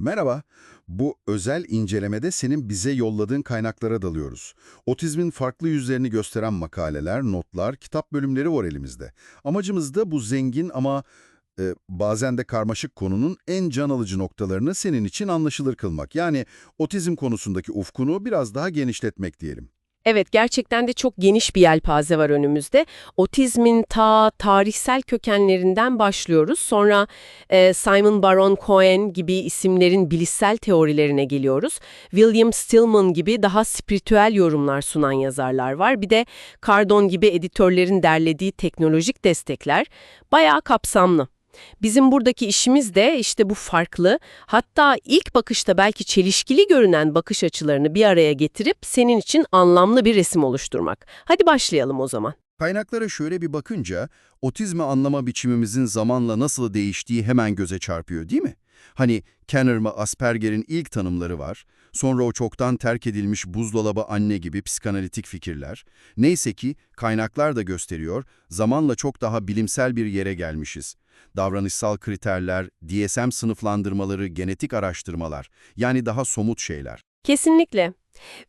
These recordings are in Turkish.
Merhaba. Bu özel incelemede senin bize yolladığın kaynaklara dalıyoruz. Otizmin farklı yüzlerini gösteren makaleler, notlar, kitap bölümleri var elimizde. Amacımız da bu zengin ama e, bazen de karmaşık konunun en can alıcı noktalarını senin için anlaşılır kılmak. Yani otizm konusundaki ufkunu biraz daha genişletmek diyelim. Evet, gerçekten de çok geniş bir yelpaze var önümüzde. Otizmin ta tarihsel kökenlerinden başlıyoruz. Sonra e, Simon Baron Cohen gibi isimlerin bilişsel teorilerine geliyoruz. William Stillman gibi daha spiritüel yorumlar sunan yazarlar var. Bir de Cardon gibi editörlerin derlediği teknolojik destekler bayağı kapsamlı. Bizim buradaki işimiz de işte bu farklı, hatta ilk bakışta belki çelişkili görünen bakış açılarını bir araya getirip senin için anlamlı bir resim oluşturmak. Hadi başlayalım o zaman. Kaynaklara şöyle bir bakınca otizmi anlama biçimimizin zamanla nasıl değiştiği hemen göze çarpıyor değil mi? Hani Kenner mı Asperger'in ilk tanımları var, sonra o çoktan terk edilmiş buzdolabı anne gibi psikanalitik fikirler. Neyse ki kaynaklar da gösteriyor, zamanla çok daha bilimsel bir yere gelmişiz. Davranışsal kriterler, DSM sınıflandırmaları, genetik araştırmalar, yani daha somut şeyler. Kesinlikle.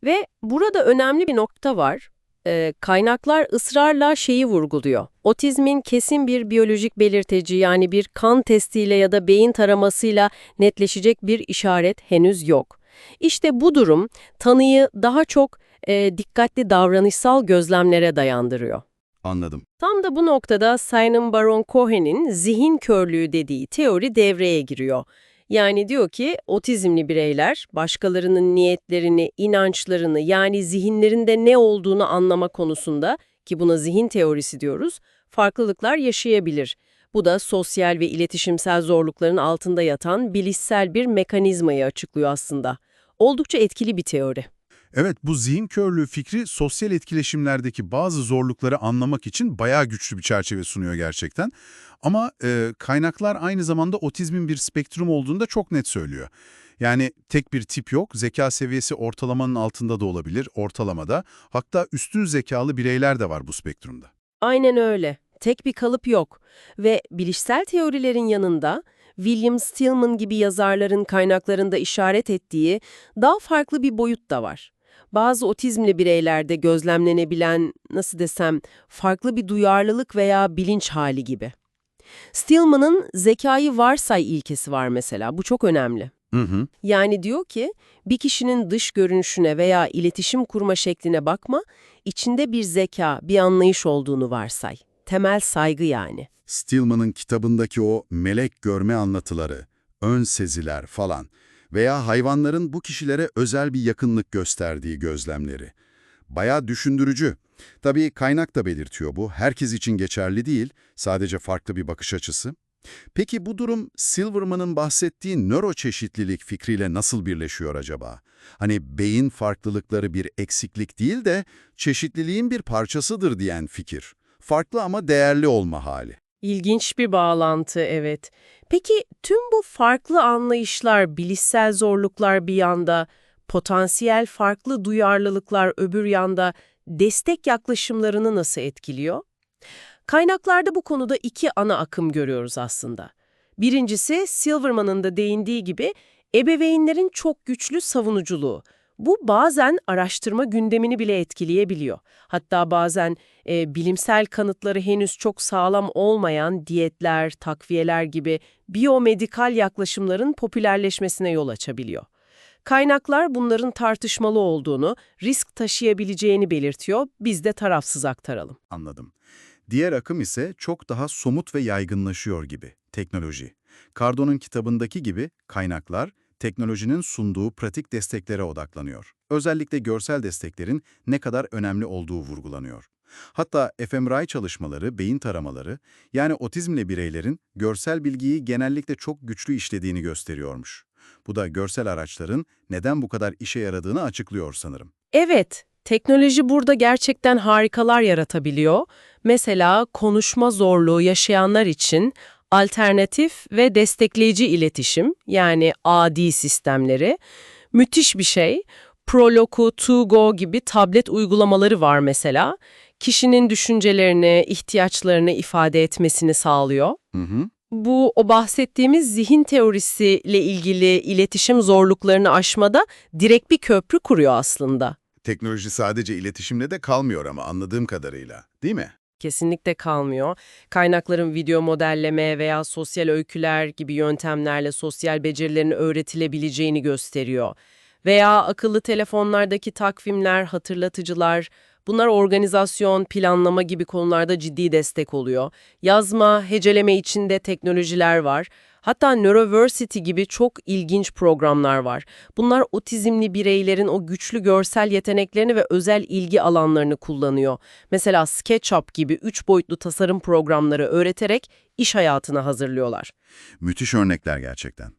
Ve burada önemli bir nokta var. Ee, kaynaklar ısrarla şeyi vurguluyor. Otizmin kesin bir biyolojik belirteci yani bir kan testiyle ya da beyin taramasıyla netleşecek bir işaret henüz yok. İşte bu durum tanıyı daha çok e, dikkatli davranışsal gözlemlere dayandırıyor. Anladım. Tam da bu noktada Simon Baron Cohen'in zihin körlüğü dediği teori devreye giriyor. Yani diyor ki otizmli bireyler başkalarının niyetlerini, inançlarını yani zihinlerinde ne olduğunu anlama konusunda ki buna zihin teorisi diyoruz, farklılıklar yaşayabilir. Bu da sosyal ve iletişimsel zorlukların altında yatan bilişsel bir mekanizmayı açıklıyor aslında. Oldukça etkili bir teori. Evet, bu zihin körlüğü fikri sosyal etkileşimlerdeki bazı zorlukları anlamak için bayağı güçlü bir çerçeve sunuyor gerçekten. Ama e, kaynaklar aynı zamanda otizmin bir spektrum olduğunu da çok net söylüyor. Yani tek bir tip yok, zeka seviyesi ortalamanın altında da olabilir, ortalamada. Hatta üstün zekalı bireyler de var bu spektrumda. Aynen öyle. Tek bir kalıp yok. Ve bilişsel teorilerin yanında William Stillman gibi yazarların kaynaklarında işaret ettiği daha farklı bir boyut da var. Bazı otizmli bireylerde gözlemlenebilen, nasıl desem, farklı bir duyarlılık veya bilinç hali gibi. Stillman'ın zekayı varsay ilkesi var mesela, bu çok önemli. Hı hı. Yani diyor ki, bir kişinin dış görünüşüne veya iletişim kurma şekline bakma, içinde bir zeka, bir anlayış olduğunu varsay. Temel saygı yani. Stillman'ın kitabındaki o melek görme anlatıları, ön seziler falan veya hayvanların bu kişilere özel bir yakınlık gösterdiği gözlemleri. Bayağı düşündürücü. Tabii kaynak da belirtiyor bu. Herkes için geçerli değil, sadece farklı bir bakış açısı. Peki bu durum Silverman'ın bahsettiği nöroçeşitlilik fikriyle nasıl birleşiyor acaba? Hani beyin farklılıkları bir eksiklik değil de çeşitliliğin bir parçasıdır diyen fikir. Farklı ama değerli olma hali. İlginç bir bağlantı, evet. Peki tüm bu farklı anlayışlar, bilişsel zorluklar bir yanda, potansiyel farklı duyarlılıklar öbür yanda destek yaklaşımlarını nasıl etkiliyor? Kaynaklarda bu konuda iki ana akım görüyoruz aslında. Birincisi Silverman'ın da değindiği gibi ebeveynlerin çok güçlü savunuculuğu. Bu bazen araştırma gündemini bile etkileyebiliyor. Hatta bazen e, bilimsel kanıtları henüz çok sağlam olmayan diyetler, takviyeler gibi biyomedikal yaklaşımların popülerleşmesine yol açabiliyor. Kaynaklar bunların tartışmalı olduğunu, risk taşıyabileceğini belirtiyor, biz de tarafsız aktaralım. Anladım. Diğer akım ise çok daha somut ve yaygınlaşıyor gibi, teknoloji. Cardon'un kitabındaki gibi kaynaklar, teknolojinin sunduğu pratik desteklere odaklanıyor. Özellikle görsel desteklerin ne kadar önemli olduğu vurgulanıyor. Hatta fMRI çalışmaları, beyin taramaları, yani otizmle bireylerin görsel bilgiyi genellikle çok güçlü işlediğini gösteriyormuş. Bu da görsel araçların neden bu kadar işe yaradığını açıklıyor sanırım. Evet, teknoloji burada gerçekten harikalar yaratabiliyor. Mesela konuşma zorluğu yaşayanlar için alternatif ve destekleyici iletişim yani AD sistemleri müthiş bir şey. Proloku, Tugo gibi tablet uygulamaları var mesela. Kişinin düşüncelerini, ihtiyaçlarını ifade etmesini sağlıyor. Hı hı. bu o bahsettiğimiz zihin teorisiyle ilgili iletişim zorluklarını aşmada direkt bir köprü kuruyor aslında. Teknoloji sadece iletişimle de kalmıyor ama anladığım kadarıyla, değil mi? Kesinlikle kalmıyor. Kaynakların video modelleme veya sosyal öyküler gibi yöntemlerle sosyal becerilerin öğretilebileceğini gösteriyor. Veya akıllı telefonlardaki takvimler, hatırlatıcılar, bunlar organizasyon, planlama gibi konularda ciddi destek oluyor. Yazma, heceleme için de teknolojiler var. Hatta Neuroversity gibi çok ilginç programlar var. Bunlar otizmli bireylerin o güçlü görsel yeteneklerini ve özel ilgi alanlarını kullanıyor. Mesela SketchUp gibi üç boyutlu tasarım programları öğreterek iş hayatına hazırlıyorlar. Müthiş örnekler gerçekten.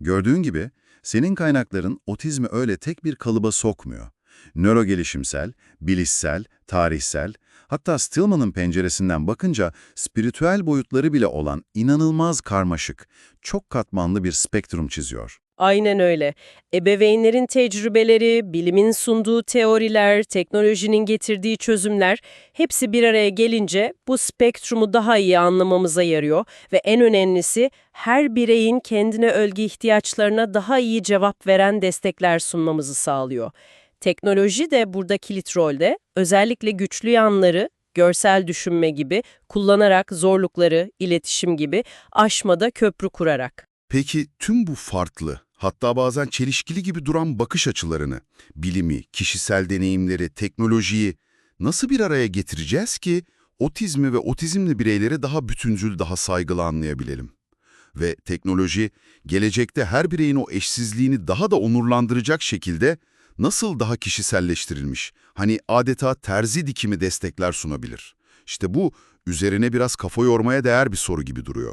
Gördüğün gibi senin kaynakların otizmi öyle tek bir kalıba sokmuyor. Nörogelişimsel, bilişsel, tarihsel, hatta Stillman'ın penceresinden bakınca spiritüel boyutları bile olan inanılmaz karmaşık, çok katmanlı bir spektrum çiziyor. Aynen öyle. Ebeveynlerin tecrübeleri, bilimin sunduğu teoriler, teknolojinin getirdiği çözümler hepsi bir araya gelince bu spektrumu daha iyi anlamamıza yarıyor ve en önemlisi her bireyin kendine özgü ihtiyaçlarına daha iyi cevap veren destekler sunmamızı sağlıyor. Teknoloji de burada kilit rolde. Özellikle güçlü yanları, görsel düşünme gibi kullanarak zorlukları, iletişim gibi aşmada köprü kurarak. Peki tüm bu farklı, hatta bazen çelişkili gibi duran bakış açılarını, bilimi, kişisel deneyimleri, teknolojiyi nasıl bir araya getireceğiz ki otizmi ve otizmli bireyleri daha bütüncül, daha saygılı anlayabilelim? Ve teknoloji, gelecekte her bireyin o eşsizliğini daha da onurlandıracak şekilde nasıl daha kişiselleştirilmiş, hani adeta terzi dikimi destekler sunabilir? İşte bu, üzerine biraz kafa yormaya değer bir soru gibi duruyor.